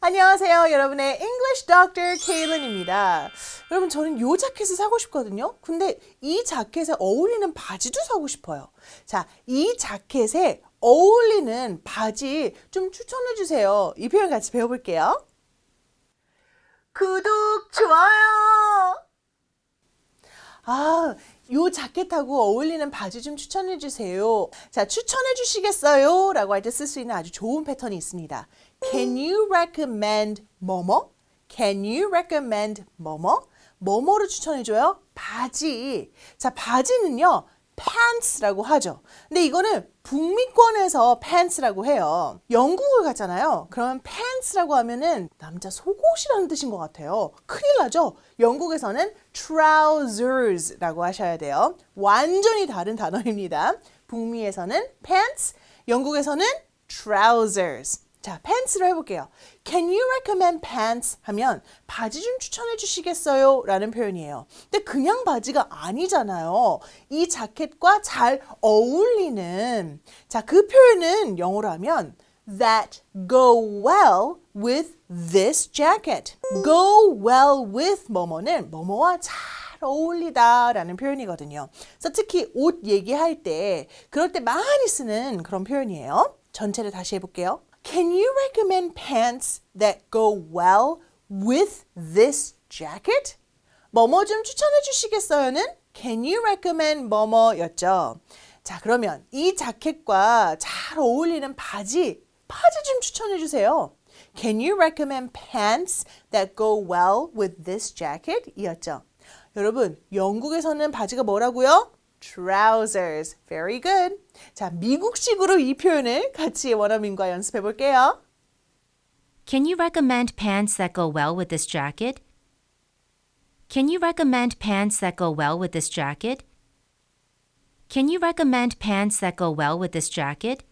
안녕하세요. 여러분의 English Doctor 케일런입니다. 여러분, 저는 이 자켓을 사고 싶거든요. 근데 이 자켓에 어울리는 바지도 사고 싶어요. 자, 이 자켓에 어울리는 바지 좀 추천해 주세요. 이 표현 같이 배워볼게요. 구독, 좋아요! 아, 요 자켓하고 어울리는 바지 좀 추천해 주세요. 자, 추천해 주시겠어요? 라고 할 때 쓸 수 있는 아주 좋은 패턴이 있습니다. Can you recommend 뭐뭐? Can you recommend 뭐뭐? 뭐뭐를 추천해 줘요? 바지. 자, 바지는요. Pants라고 하죠. 근데 이거는 북미권에서 pants라고 해요. 영국을 갔잖아요. 그러면 pants라고 하면은 남자 속옷이라는 뜻인 것 같아요. 큰일 나죠? 영국에서는 trousers라고 하셔야 돼요. 완전히 다른 단어입니다. 북미에서는 pants, 영국에서는 trousers. 자, 팬츠로 해볼게요. Can you recommend pants? 하면 바지 좀 추천해 주시겠어요? 라는 표현이에요. 근데 그냥 바지가 아니잖아요. 이 자켓과 잘 어울리는 자, 그 표현은 영어로 하면 that go well with this jacket. go well with 뭐뭐는 뭐뭐와 잘 어울리다 라는 표현이거든요. 그래서 특히 옷 얘기할 때 그럴 때 많이 쓰는 그런 표현이에요. 전체를 다시 해볼게요. Can you recommend pants that go well with this jacket? 뭐뭐 좀 추천해 주시겠어요는 Can you recommend 뭐뭐였죠. 자, 그러면 이 자켓과 잘 어울리는 바지, 바지 좀 추천해 주세요. Can you recommend pants that go well with this jacket? 이었죠. 여러분, 영국에서는 바지가 뭐라고요? trousers. Very good. 자, 미국식으로 이 표현을 같이 원어민과 연습해 볼게요. Can you recommend pants that go well with this jacket? Can you recommend pants that go well with this jacket? Can you recommend pants that go well with this jacket?